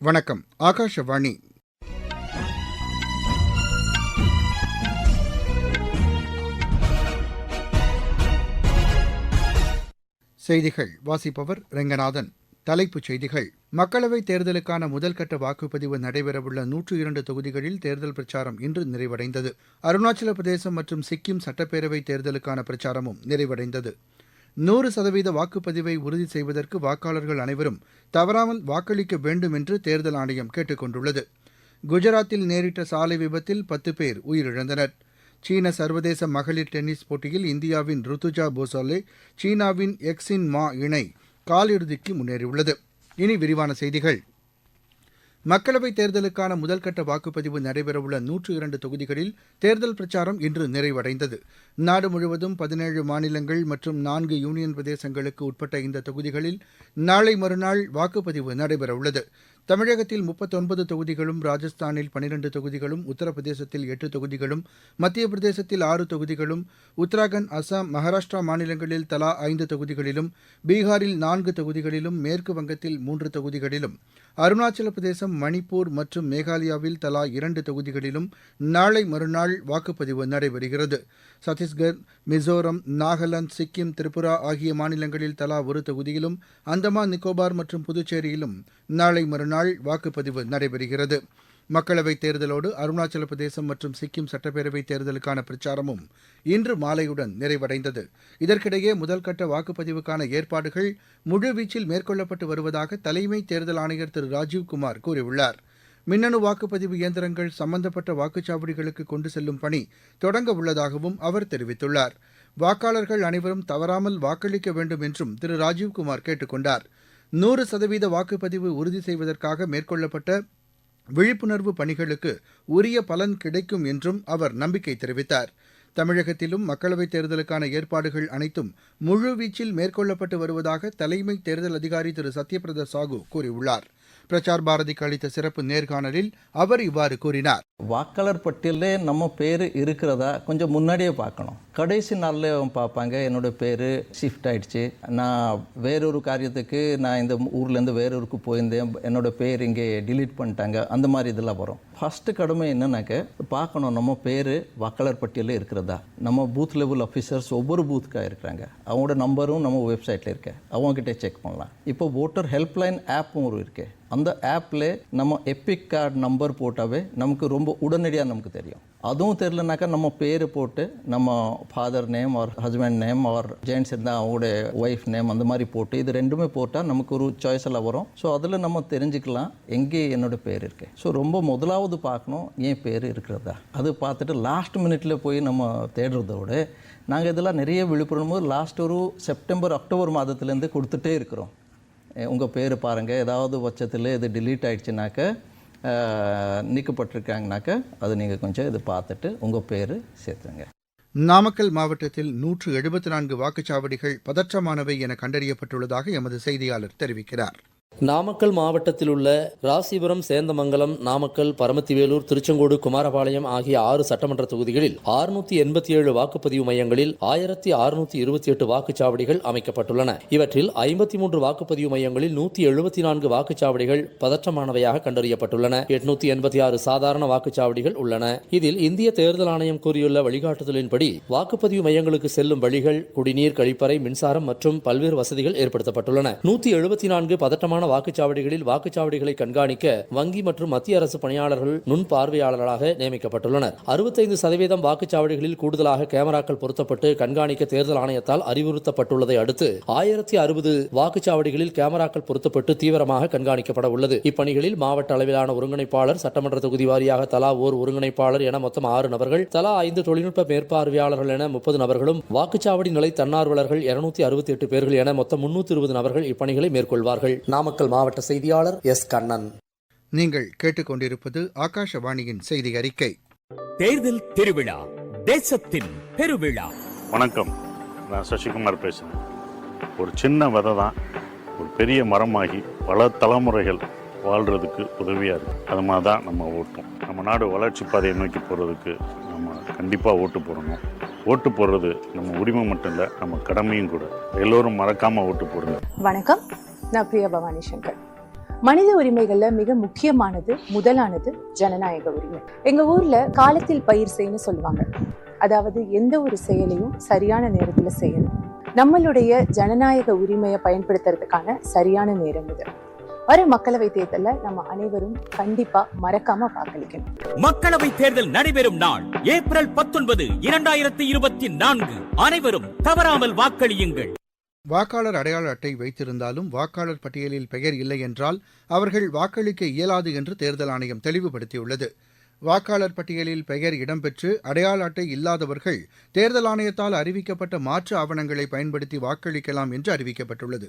வணக்கம் ஆகாஷவாணி. செய்திகள் வாசிப்பவர் ரெங்கநாதன். தலைப்புச் செய்திகள். மக்களவைத் தேர்தலுக்கான முதல்கட்ட வாக்குப்பதிவு நடைபெறவுள்ள நூற்று இரண்டு தொகுதிகளில் தேர்தல் பிரச்சாரம் இன்று நிறைவடைந்தது. அருணாச்சல பிரதேசம் மற்றும் சிக்கிம் சட்டப்பேரவைத் தேர்தலுக்கான பிரச்சாரமும் நிறைவடைந்தது. நூறு சதவீத வாக்குப்பதிவை உறுதி செய்வதற்கு வாக்காளர்கள் அனைவரும் தவறாமல் வாக்களிக்க வேண்டும் என்று தேர்தல் ஆணையம் கேட்டுக் கொண்டுள்ளது. குஜராத்தில் நேரிட்ட சாலை விபத்தில் பத்து பேர் உயிரிழந்தனர். சீன சர்வதேச மகளிர் டென்னிஸ் போட்டியில் இந்தியாவின் ருத்துஜா போசாலே சீனாவின் எக்ஸின் மா இணை காலிறுதிக்கு முன்னேறியுள்ளது. இனி விரிவான செய்திகள். மக்களவைத் தேர்தலுக்கான முதல்கட்ட வாக்குப்பதிவு நடைபெறவுள்ள நூற்று இரண்டு தொகுதிகளில் தேர்தல் பிரச்சாரம் இன்று நிறைவடைந்தது. நாடு முழுவதும் பதினேழு மாநிலங்கள் மற்றும் நான்கு யூனியன் பிரதேசங்களுக்கு உட்பட்ட இந்த தொகுதிகளில் நாளை மறுநாள் வாக்குப்பதிவு நடைபெறவுள்ளது. தமிழகத்தில் முப்பத்தொன்பது தொகுதிகளும் ராஜஸ்தானில் பனிரெண்டு தொகுதிகளும் உத்தரப்பிரதேசத்தில் எட்டு தொகுதிகளும் மத்திய பிரதேசத்தில் ஆறு தொகுதிகளும் உத்தராகண்ட் அசாம் மகாராஷ்டிரா மாநிலங்களில் தலா ஐந்து தொகுதிகளிலும் பீகாரில் நான்கு தொகுதிகளிலும் மேற்கு வங்கத்தில் மூன்று தொகுதிகளிலும் அருணாச்சல பிரதேசம் மணிப்பூர் மற்றும் மேகாலயாவில் தலா இரண்டு தொகுதிகளிலும் நாளை மறுநாள் வாக்குப்பதிவு நடைபெறுகிறது. சத்தீஸ்கர் மிசோரம் நாகாலாந்து சிக்கிம் திரிபுரா ஆகிய மாநிலங்களில் தலா ஒரு தொகுதியிலும் அந்தமான் நிக்கோபார் மற்றும் புதுச்சேரியிலும் நாளை மறுநாள் வாக்குப்பதிவு நடைபெறுகிறது. மக்களவைத் தேர்தலோடு அருணாச்சல பிரதேசம் மற்றும் சிக்கிம் சட்டப்பேரவைத் தேர்தலுக்கான பிரச்சாரமும் இன்று மாலையுடன் நிறைவடைந்தது. இதற்கிடையே முதல்கட்ட வாக்குப்பதிவுக்கான ஏற்பாடுகள் முழுவீச்சில் மேற்கொள்ளப்பட்டு வருவதாக தலைமை தேர்தல் ஆணையர் திரு ராஜீவ்குமார் கூறியுள்ளார். மின்னணு வாக்குப்பதிவு இயந்திரங்கள் சம்பந்தப்பட்ட வாக்குச்சாவடிகளுக்கு கொண்டு செல்லும் பணி தொடங்க உள்ளதாகவும் அவர் தெரிவித்துள்ளார். வாக்காளர்கள் அனைவரும் தவறாமல் வாக்களிக்க வேண்டும் என்றும் திரு ராஜீவ்குமார் கேட்டுக் கொண்டார். நூறு சதவீத வாக்குப்பதிவு உறுதி செய்வதற்காக மேற்கொள்ளப்பட்ட விழிப்புணர்வு பணிகளுக்கு உரிய பலன் கிடைக்கும் என்றும் அவர் நம்பிக்கை தெரிவித்தார். தமிழகத்திலும் மக்களவைத் தேர்தலுக்கான ஏற்பாடுகள் அனைத்தும் முழுவீச்சில் மேற்கொள்ளப்பட்டு வருவதாக தலைமை தேர்தல் அதிகாரி திரு. சத்யபிரதா சாஹூ கூறியுள்ளார். பிரசார் பாரதிக்கு அளித்த சிறப்பு நேர்காணலில் அவர் இவ்வாறு கூறினார். வாக்காளர் பட்டியலில் நம்ம பேர் இருக்கிறதா கொஞ்சம் முன்னாடியே பார்க்கணும். கடைசி நாளில் அவங்க பார்ப்பாங்க என்னோட பேர் ஷிஃப்ட் ஆயிடுச்சு. நான் வேறொரு காரியத்துக்கு நான் இந்த ஊர்லேருந்து வேறொருக்கு போயிருந்தேன். என்னோட பேர் இங்கே டிலீட் பண்ணிட்டாங்க. அந்த மாதிரி இதெல்லாம் வரும். ஃபஸ்ட்டு கடமை என்னன்னாக்க பார்க்கணும் நம்ம பேர் வாக்காளர் பட்டியலில் இருக்கிறதா. நம்ம பூத் லெவல் ஆஃபீஸர்ஸ் ஒவ்வொரு பூத்துக்காக இருக்கிறாங்க. அவங்களோட நம்பரும் நம்ம வெப்சைட்டில் இருக்கு. அவங்ககிட்ட செக் பண்ணலாம். இப்போ ஓட்டர் ஹெல்ப்லைன் ஆப்பும் ஒரு இருக்குது அந்த ஆப்பில் நம்ம எப்பிக் கார்டு நம்பர் போட்டாவே நமக்கு ரொம்ப உடனடியாக நமக்கு தெரியும். அதுவும் தெரிலனாக்கா நம்ம பேர் போட்டு நம்ம father name or husband name or gents இருந்தால் அவங்களோட ஒய்ஃப் நேம் அந்த மாதிரி போட்டு இது ரெண்டுமே போட்டால் நமக்கு ஒரு சாய்ஸ் எல்லாம் வரும். ஸோ அதில் நம்ம தெரிஞ்சுக்கலாம் எங்கே என்னோட பேர் இருக்குது ஸோ ரொம்ப முதலாவது பார்க்கணும் என் பேர் இருக்கிறதா. அது பார்த்துட்டு லாஸ்ட் மினிட்ல போய் நம்ம தேடுறதோட நாங்கள் இதெல்லாம் நிறைய விழிப்புணர்வு லாஸ்ட் ஒரு செப்டம்பர் அக்டோபர் மாதத்துலேருந்து கொடுத்துட்டே இருக்கிறோம். உங்கள் பேர் பாருங்கள் ஏதாவது பட்சத்தில் இது டிலீட் ஆகிடுச்சுனாக்க நீக்கப்பட்டிருக்காங்கனாக்க அது நீங்கள் கொஞ்சம் இது பார்த்துட்டு உங்கள் பேர் சேர்த்துங்க நாமக்கல் மாவட்டத்தில் நூற்று எழுபத்தி நான்கு வாக்குச்சாவடிகள் பதற்றமானவை என கண்டறியப்பட்டுள்ளதாக எமது செய்தியாளர் தெரிவிக்கிறார். நாமக்கல் மாவட்டத்தில் உள்ள ராசிபுரம் சேந்தமங்கலம் நாமக்கல் பரமத்திவேலூர் திருச்செங்கோடு குமாரபாளையம் ஆகிய ஆறு சட்டமன்ற தொகுதிகளில் ஆறுநூத்தி எண்பத்தி ஏழு வாக்குப்பதிவு மையங்களில் ஆயிரத்தி அறுநூத்தி இருபத்தி எட்டு வாக்குச்சாவடிகள் அமைக்கப்பட்டுள்ளன. இவற்றில் ஐம்பத்தி மூன்று வாக்குப்பதிவு மையங்களில் நூத்தி எழுபத்தி நான்கு வாக்குச்சாவடிகள் பதற்றமானவையாக கண்டறியப்பட்டுள்ளன. எட்நூத்தி எண்பத்தி ஆறு சாதாரண வாக்குச்சாவடிகள் உள்ளன. இதில் இந்திய தேர்தல் ஆணையம் கூறியுள்ள வழிகாட்டுதலின்படி வாக்குப்பதிவு மையங்களுக்கு செல்லும் வழிகள் குடிநீர் கழிப்பறை மின்சாரம் மற்றும் பல்வேறு வசதிகள் ஏற்படுத்தப்பட்டுள்ளன. நூத்தி எழுபத்தி நான்கு பதட்டமான வாக்குச்சாவடிகளில் வாக்குச்சாவடிகளை கண்காணிக்க வங்கி மற்றும் மத்திய அரசு பணியாளர்கள் நுண் பார்வையாளர்களாக நியமிக்கப்பட்டுள்ளனர். அறுபத்தைந்து சதவீதம் வாக்குச்சாவடிகளில் கூடுதலாக கேமராக்கள் பொருத்தப்பட்டு கண்காணிக்க தேர்தல் ஆணையத்தால் அறிவுறுத்தப்பட்டுள்ளதை அடுத்து ஆயிரத்தி அறுபது வாக்குச்சாவடிகளில் கேமராக்கள் பொருத்தப்பட்டு தீவிரமாக கண்காணிக்கப்பட உள்ளது. இப்பணிகளில் மாவட்ட அளவிலான ஒருங்கிணைப்பாளர் சட்டமன்ற தொகுதி வாரியாக தலா ஓர் ஒருங்கிணைப்பாளர் என மொத்தம் ஆறு நபர்கள் தலா ஐந்து தொழில்நுட்ப மேற்பார்வையாளர்கள் என முப்பது நபர்களும் வாக்குச்சாவடி நிலை தன்னார்வலர்கள் இருநூத்தி அறுபத்தி எட்டு பேர்கள் என மொத்தம் முன்னூத்தி இருபது நபர்கள் இப்பணிகளை மேற்கொள்வார்கள். நாமக்கல் மாவட்ட செய்தியாளர் எஸ் கண்ணன். நீங்கள் கேட்டுக்கொண்டிருப்பது ஆகாஷவாணியின் செய்தி அறிக்கை. தேர்தல் திருவிழா தேசத்தின் பெருவிழா. வணக்கம். நான் சசிகுமார் பேசுகிறேன் ஒரு சின்ன விதை தான் ஒரு பெரிய மரமாகி பல தலைமுறைகள் வாழ்கிறதுக்கு உதவியாக இருக்குது அது மாதிரி தான் நம்ம ஓட்டும். நம்ம நாடு வளர்ச்சி பாதையை நோக்கி போகிறதுக்கு நம்ம கண்டிப்பாக ஓட்டு போடணும். ஓட்டு போடுறது நம்ம உரிமை மட்டும் இல்லை நம்ம கடமையும் கூட. எல்லோரும் மறக்காமல் ஓட்டு போடுங்க. வணக்கம். நான் பிரியா பவானி சங்கர். மனித உரிமைகள்ல மிக முக்கியமானது முதலானது ஜனநாயக உரிமை. எங்க ஊர்ல காலத்தில் பயிர் செய்யணும் சொல்லுவாங்க. அதாவது எந்த ஒரு செயலையும் சரியான நேரத்துல செய்யணும். நம்மளுடைய ஜனநாயக உரிமையை பயன்படுத்துறதுக்கான சரியான நேரம் இது. வர மக்களவை தேர்தல நம்ம அனைவரும் கண்டிப்பா மறக்காம வாக்களிக்கணும். மக்களவை தேர்தல் நடைபெறும் நாள் ஏப்ரல் பத்தொன்பது இரண்டாயிரத்தி இருபத்தி நான்கு. அனைவரும் தவறாமல் வாக்களியுங்கள். வாக்காளர் அடையாள அட்டை வைத்திருந்தாலும் வாக்காளர் பட்டியலில் பெயர் இல்லை என்றால் அவர்கள் வாக்களிக்க இயலாது என்று தேர்தல் ஆணையம் தெளிவுபடுத்தியுள்ளது. வாக்காளர் பட்டியலில் பெயர் இடம்பெற்று அடையாள அட்டை இல்லாதவர்கள் தேர்தல் ஆணையத்தால் அறிவிக்கப்பட்ட மாற்று ஆவணங்களை பயன்படுத்தி வாக்களிக்கலாம் என்று அறிவிக்கப்பட்டுள்ளது.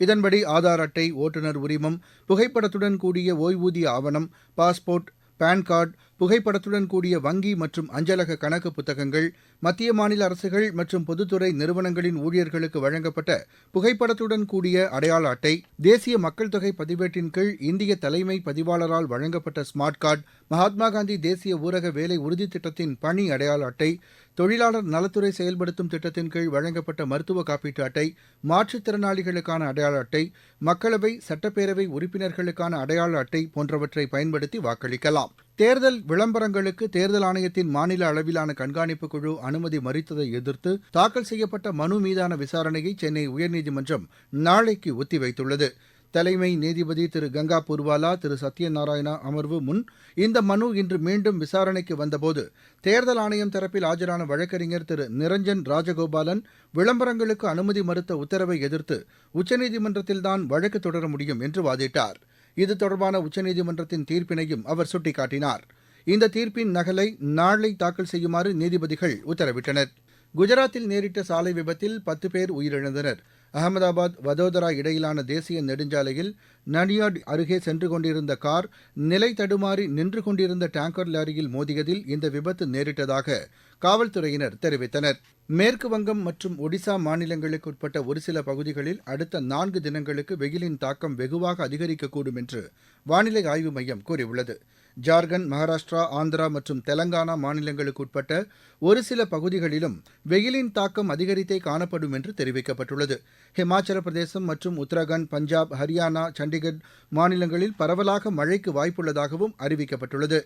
இதன்படி ஆதார் அட்டை ஓட்டுநர் உரிமம் புகைப்படத்துடன் கூடிய ஓய்வூதிய ஆவணம் பாஸ்போர்ட் பான் கார்டு புகைப்படத்துடன் கூடிய வங்கி மற்றும் அஞ்சலக கணக்கு புத்தகங்கள் மத்திய மாநில அரசுகள் மற்றும் பொதுத்துறை நிறுவனங்களின் ஊழியர்களுக்கு வழங்கப்பட்ட புகைப்படத்துடன் கூடிய அடையாள அட்டை தேசிய மக்கள் தொகை பதிவேட்டின் கீழ் இந்திய தலைமை பதிவாளரால் வழங்கப்பட்ட ஸ்மார்ட் கார்டு மகாத்மா காந்தி தேசிய ஊரக வேலை உறுதி திட்டத்தின் பணி அடையாள அட்டை தொழிலாளர் நலத்துறை செயல்படுத்தும் திட்டத்தின் கீழ் வழங்கப்பட்ட மருத்துவ காப்பீட்டு அட்டை மாற்றுத்திறனாளிகளுக்கான அடையாள அட்டை மக்களவை சட்டப்பேரவை உறுப்பினர்களுக்கான அடையாள அட்டை போன்றவற்றை பயன்படுத்தி வாக்களிக்கலாம். தேர்தல் விளம்பரங்களுக்கு தேர்தல் ஆணையத்தின் மாநில அளவிலான கண்காணிப்பு குழு அனுமதி மறுத்ததை எதிர்த்து தாக்கல் செய்யப்பட்ட மனு மீதான விசாரணையை சென்னை உயர்நீதிமன்றம் நாளைக்கு ஒத்திவைத்துள்ளது. தலைமை நீதிபதி திரு கங்கா பூர்வாலா திரு சத்யநாராயணா அமர்வு முன் இந்த மனு இன்று மீண்டும் விசாரணைக்கு வந்தபோது தேர்தல் ஆணையம் தரப்பில் ஆஜரான வழக்கறிஞர் திரு நிரஞ்சன் ராஜகோபாலன் விளம்பரங்களுக்கு அனுமதி மறுத்த உத்தரவை எதிர்த்து உச்சநீதிமன்றத்தில்தான் வழக்கு தொடர முடியும் என்று வாதிட்டார். இது தொடர்பான உச்சநீதிமன்றத்தின் தீர்ப்பினையும் அவர் சுட்டிக்காட்டினார். இந்த தீர்ப்பின் நகலை நாளை தாக்கல் செய்யுமாறு நீதிபதிகள் உத்தரவிட்டனர். குஜராத்தில் நேரிட்ட சாலை விபத்தில் பத்து பேர் உயிரிழந்தனர். அகமதாபாத் வதோதரா இடையிலான தேசிய நெடுஞ்சாலையில் நனியாட் அருகே சென்று கொண்டிருந்த கார் நிலை தடுமாறி நின்று கொண்டிருந்த டேங்கர் லாரியில் மோதியதில் இந்த விபத்து நேரிட்டதாக காவல்துறையினர் தெரிவித்தனர். மேற்குவங்கம் மற்றும் ஒடிசா மாநிலங்களுக்கு உட்பட்ட ஒரு சில பகுதிகளில் அடுத்த நான்கு தினங்களுக்கு வெயிலின் தாக்கம் வெகுவாக அதிகரிக்கக்கூடும் என்று வானிலை ஆய்வு மையம் கூறியுள்ளது. ஜார்க்கண்ட் மகாராஷ்டிரா ஆந்திரா மற்றும் தெலங்கானா மாநிலங்களுக்கு உட்பட்ட ஒரு சில பகுதிகளிலும் வெயிலின் தாக்கம் அதிகரித்தே காணப்படும் என்று தெரிவிக்கப்பட்டுள்ளது. ஹிமாச்சல பிரதேசம் மற்றும் உத்தரகாண்ட் பஞ்சாப் ஹரியானா சண்டிகர் மாநிலங்களில் பரவலாக மழைக்கு வாய்ப்புள்ளதாகவும் அறிவிக்கப்பட்டுள்ளது.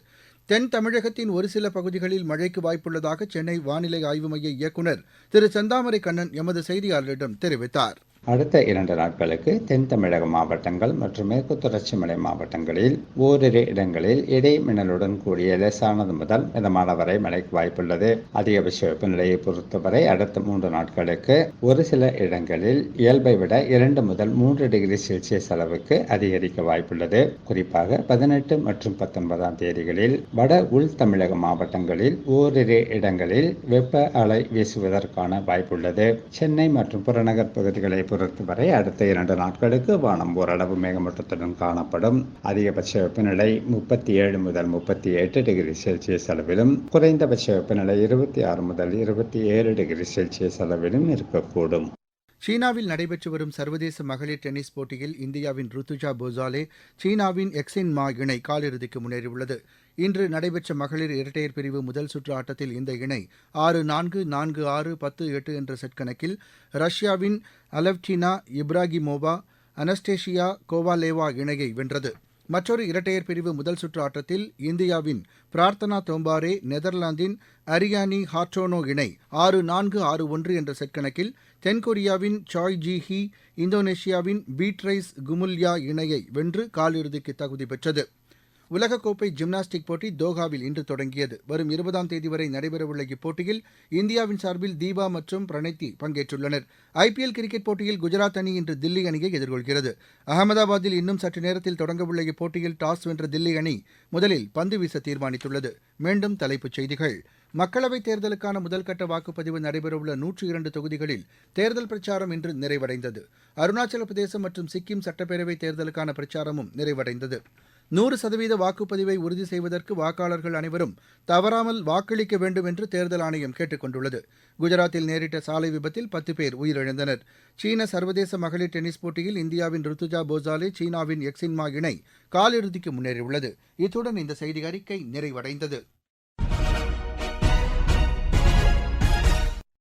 தென் தமிழகத்தின் ஒருசில பகுதிகளில் மழைக்கு வாய்ப்புள்ளதாக சென்னை வானிலை ஆய்வு மைய இயக்குநர் திரு செந்தாமரை கண்ணன் எமது செய்தியாளரிடம் தெரிவித்தார். அடுத்த இரண்டு நாட்களுக்கு தென் தமிழக மாவட்டங்கள் மற்றும் மேற்கு தொடர்ச்சி மலை மாவட்டங்களில் ஓரிரு இடங்களில் இடை மின்னலுடன் கூடிய லேசானது முதல் மிதமான வரை மழைக்கு வாய்ப்புள்ளது. அதிகபட்ச வெப்பநிலையை பொறுத்தவரை அடுத்த மூன்று நாட்களுக்கு ஒரு சில இடங்களில் இயல்பை விட இரண்டு முதல் மூன்று டிகிரி செல்சியஸ் அளவுக்கு அதிகரிக்க வாய்ப்புள்ளது. குறிப்பாக பதினெட்டு மற்றும் பத்தொன்பதாம் தேதிகளில் வட உள் தமிழக மாவட்டங்களில் ஓரிரு இடங்களில் வெப்ப அலை வீசுவதற்கான வாய்ப்புள்ளது. சென்னை மற்றும் புறநகர் பகுதிகளை பொறுத்தவரை அடுத்த இரண்டு நாட்களுக்கு வானம் ஓரளவு மேகமூட்டத்துடன் காணப்படும். அதிகபட்ச வெப்பநிலை முப்பத்தி ஏழு முதல் முப்பத்தி எட்டு டிகிரி செல்சியஸ் அளவிலும் குறைந்தபட்ச வெப்பநிலை இருபத்தி ஆறு முதல் இருபத்தி ஏழு டிகிரி செல்சியஸ் அளவிலும் இருக்கக்கூடும். சீனாவில் நடைபெற்று வரும் சர்வதேச மகளிர் டென்னிஸ் போட்டியில் இந்தியாவின் ருத்துஜா போசாலே சீனாவின் எக்ஸின் மா இணை காலிறுதிக்கு முன்னேறியுள்ளது. இன்று நடைபெற்ற மகளிர் இரட்டையர் பிரிவு முதல் சுற்று ஆட்டத்தில் இந்த இணை ஆறு நான்கு நான்கு ஆறு பத்து எட்டு என்ற செட் கணக்கில் ரஷ்யாவின் அலவ்டினா இப்ராகிமோவா அனஸ்டேஷியா கோவாலேவா இணையை வென்றது. மற்றொரு இரட்டையர் பிரிவு முதல் சுற்று ஆட்டத்தில் இந்தியாவின் பிரார்த்தனா தோம்பாரே நெதர்லாந்தின் அரியானி ஹார்டோனோ இணை ஆறு நான்கு ஆறு ஒன்று என்ற செட் கணக்கில் தென்கொரியாவின் சாய் ஜி ஹி இந்தோனேஷியாவின் பீட்ரைஸ் குமுல்யா இணையை வென்று காலிறுதிக்கு தகுதி பெற்றது. உலகக்கோப்பை ஜிம்னாஸ்டிக் போட்டி தோஹாவில் இன்று தொடங்கியது. வரும் இருபதாம் தேதி வரை நடைபெறவுள்ள இப்போட்டியில் இந்தியாவின் சார்பில் தீபா மற்றும் பிரணய்தி பங்கேற்றுள்ளனர். ஐபிஎல் கிரிக்கெட் போட்டியில் குஜராத் அணி இன்று தில்லி அணியை எதிர்கொள்கிறது. அகமதாபாத்தில் இன்னும் சற்று நேரத்தில் தொடங்கவுள்ள இப்போட்டியில் டாஸ் வென்ற தில்லி அணி முதலில் பந்து வீச தீர்மானித்துள்ளது. மீண்டும் தலைப்புச் செய்திகள். மக்களவைத் தேர்தலுக்கான முதல்கட்ட வாக்குப்பதிவு நடைபெறவுள்ள நூற்றி இரண்டு தொகுதிகளில் தேர்தல் பிரச்சாரம் இன்று நிறைவடைந்தது. அருணாச்சல பிரதேசம் மற்றும் சிக்கிம் சட்டப்பேரவைத் தேர்தலுக்கான பிரச்சாரமும் நிறைவடைந்தது. நூறு சதவீத வாக்குப்பதிவை உறுதி செய்வதற்கு வாக்காளர்கள் அனைவரும் தவறாமல் வாக்களிக்க வேண்டும் என்று தேர்தல் ஆணையம் கேட்டுக் கொண்டுள்ளது. குஜராத்தில் நேரிட்ட சாலை விபத்தில் பத்து பேர் உயிரிழந்தனர். சீன சர்வதேச மகளிர் டென்னிஸ் போட்டியில் இந்தியாவின் ருத்துஜா போசாலே சீனாவின் எக்ஸின்மா இணை காலிறுதிக்கு முன்னேறியுள்ளது. இத்துடன் இந்த செய்தி அறிக்கை நிறைவடைந்தது.